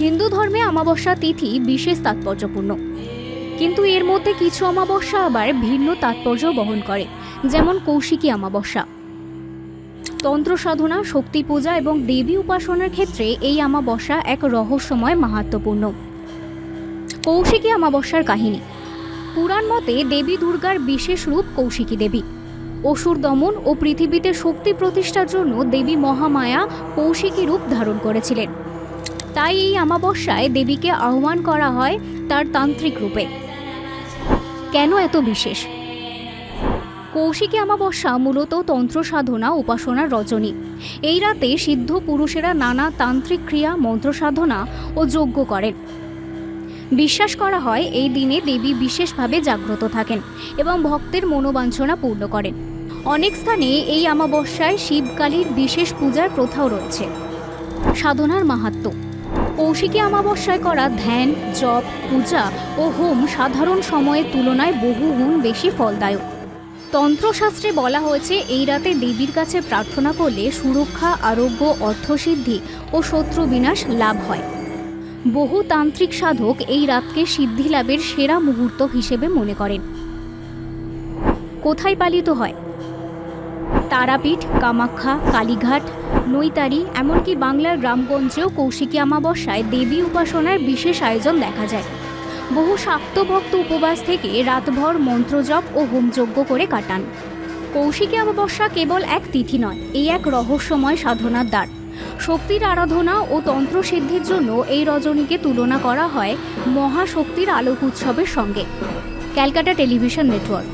হিন্দু ধর্মে অমাবস্যা তিথি বিশেষ তাৎপর্যপূর্ণ। কিন্তু এর মধ্যে কিছু অমাবস্যা আবার ভিন্ন তাৎপর্য বহন করে, যেমন কৌশিকী অমাবস্যা। তন্ত্র সাধনা, শক্তি পূজা এবং দেবী উপাসনার ক্ষেত্রে এই অমাবস্যা এক রহস্যময় মাহাত্ম্যপূর্ণ। কৌশিকী অমাবস্যার কাহিনী। পুরাণ মতে দেবী দুর্গার বিশেষ রূপ কৌশিকী দেবী। অসুর দমন ও পৃথিবীতে শক্তি প্রতিষ্ঠার জন্য দেবী মহামায়া কৌশিকী রূপ ধারণ করেছিলেন। তাই এই অমাবস্যায় দেবীকে আহ্বান করা হয় তার তান্ত্রিক রূপে। কেন এত বিশেষ? কৌশিকী অমাবস্যা মূলত তন্ত্র সাধনা উপাসনার রজনী। এই রাতে সিদ্ধ পুরুষেরা নানা তান্ত্রিক ক্রিয়া মন্ত্র সাধনা ও যজ্ঞ করেন। বিশ্বাস করা হয় এই দিনে দেবী বিশেষভাবে জাগ্রত থাকেন এবং ভক্তের মনোবাঞ্ছনা পূর্ণ করেন। অনেক স্থানে এই অমাবস্যায় শিবকালীর বিশেষ পূজার প্রথাও রয়েছে। সাধনার মাহাত্ম্য কৌশিকী অমাবস্যায় করা ধ্যান, জপ, পূজা ও হোম সাধারণ সময়ের তুলনায় বহু গুণ বেশি ফলদায়ক। তন্ত্রশাস্ত্রে বলা হয়েছে, এই রাতে দেবীর কাছে প্রার্থনা করলে সুরক্ষা, আরোগ্য, অর্থসিদ্ধি ও শত্রু বিনাশ লাভ হয়। বহু তান্ত্রিক সাধক এই রাতকে সিদ্ধি লাভের সেরা মুহূর্ত হিসেবে মনে করেন। কোথায় পালিত হয়? তারাপীঠ, কামাখ্যা, কালীঘাট, নৈতারি, এমনকি বাংলার গ্রামগঞ্জেও কৌশিকী অমাবস্যায় দেবী উপাসনার বিশেষ আয়োজন দেখা যায়। বহু শাক্ত ভক্ত উপবাস থেকে রাতভর মন্ত্রজপ ও হোমযজ্ঞ করে কাটান। কৌশিকী অমাবস্যা কেবল এক তিথি নয়, এই এক রহস্যময় সাধনার দ্বার। শক্তির আরাধনা ও তন্ত্র সিদ্ধির জন্য এই রজনীকে তুলনা করা হয় মহাশক্তির আলোক উৎসবের সঙ্গে। Calcutta television network.